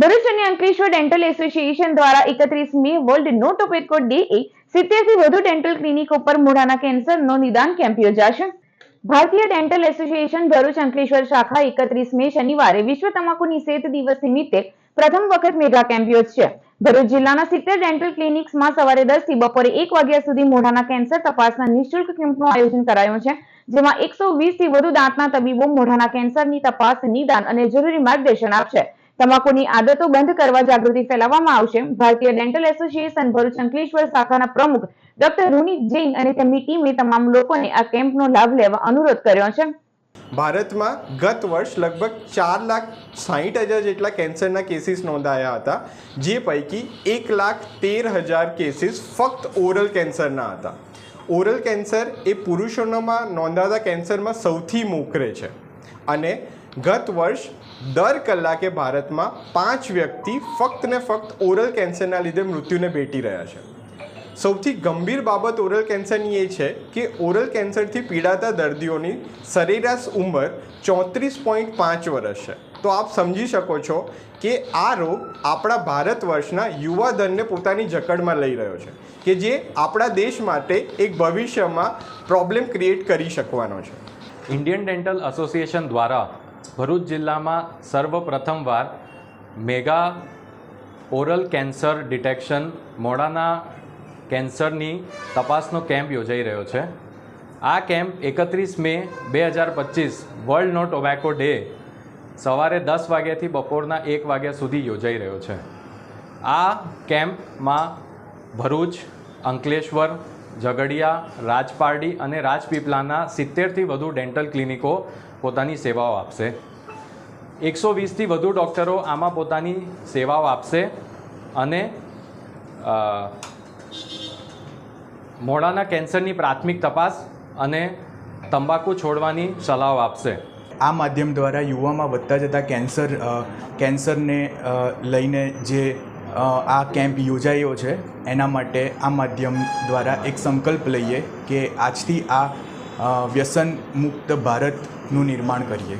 Bharuch Ankleshwar dental association દ્વારા એકત્રીસ May world નો ટોબેકો ડે એ સિત્તેર વધુ ડેન્ટલ ક્લિનિક ઉપર મોઢાના કેન્સરનો નિદાન કેમ્પ યોજાશે. ભારતીય ડેન્ટલ એસોસિએશન ભરૂચ અંકલેશ્વર શાખા એકત્રીસ મે શનિવારે વિશ્વ તમાકુ નિષેધ દિવસ નિમિત્તે પ્રથમ વખત મેગા કેમ્પ યોજશે. ભરૂચ જિલ્લાના સિત્તેર ડેન્ટલ ક્લિનિક્સમાં સવારે દસથી બપોરે એક વાગ્યા સુધી મોઢાના કેન્સર તપાસના નિઃશુલ્ક કેમ્પનું આયોજન કરાયું છે, જેમાં એકસો વીસથી વધુ દાંતના તબીબો મોઢાના કેન્સરની તપાસ, નિદાન અને જરૂરી માર્ગદર્શન આપશે. તમાકુની આદતો બંધ કરવા જાગૃતિ ફેલાવવામાં આવશે. ભારતીય ડેન્ટલ એસોસિએશન ભરૂચ અંકલેશ્વર શાખાના પ્રમુખ ડોક્ટર રૂની જૈન અને તેમની ટીમે તમામ લોકોને આ કેમ્પનો લાભ લેવા અનુરોધ કર્યો છે. ભારતમાં ગત વર્ષ લગભગ ચાર લાખ સાહીઠ હજાર જેટલા કેન્સરના કેસીસ નોંધાયા હતા, જે પૈકી એક લાખ તેર હજાર કેસીસ ફક્ત ઓરલ કેન્સરના હતા. ઓરલ કેન્સર એ પુરુષોમાં નોંધાતા કેન્સરમાં સૌથી મોખરે છે. અને ગત વર્ષ દર કલાકે ભારતમાં પાંચ વ્યક્તિ ફક્ત ને ફક્ત ઓરલ કેન્સરના લીધે મૃત્યુને ભેટી રહ્યા છે. સૌથી ગંભીર બાબત ઓરલ કેન્સરની એ છે કે ઓરલ કેન્સરથી પીડાતા દર્દીઓની સરેરાશ ઉંમર ચોત્રીસ પોઈન્ટ પાંચ વર્ષ છે. તો આપ સમજી શકો છો કે આ રોગ આપણા ભારત વર્ષના યુવા ધનને પોતાની જકડમાં લઈ રહ્યો છે કે જે આપણા દેશ માટે એક ભવિષ્યમાં પ્રોબ્લેમ ક્રિએટ કરી શકવાનો છે. ઇન્ડિયન ડેન્ટલ એસોસિએશન દ્વારા ભરૂચ જિલ્લામાં સર્વપ્રથમવાર મેગા ઓરલ કેન્સર ડિટેક્શન મોડાના કેન્સરની તપાસનો કેમ્પ યોજાઈ રહ્યો છે. આ કેમ્પ એકત્રીસ મે બે હજાર પચીસ વર્લ્ડ નો ટોબેકો ડે સવારે દસ વાગ્યાથી બપોરના એક વાગ્યા સુધી યોજાઈ રહ્યો છે. આ કેમ્પમાં ભરૂચ, અંકલેશ્વર ઝઘડિયા, રાજપારડી અને રાજપીપળાના સિત્તેરથી વધુ ડેન્ટલ ક્લિનિકો પોતાની સેવાઓ આપશે. એકસો વીસથી વધુ ડૉક્ટરો આમાં પોતાની સેવાઓ આપશે અને મોડાના કેન્સરની પ્રાથમિક તપાસ અને તંબાકુ છોડવાની સલાહ આપશે. આ માધ્યમ દ્વારા યુવામાં વધતા જતા કેન્સર કેન્સરને લઈને જે આ કેમ્પ યોજાયો છે. એના માટે આ માધ્યમ દ્વારા એક સંકલ્પ લઈએ કે આજથી આ વ્યસન મુક્ત ભારતનું નિર્માણ કરીએ.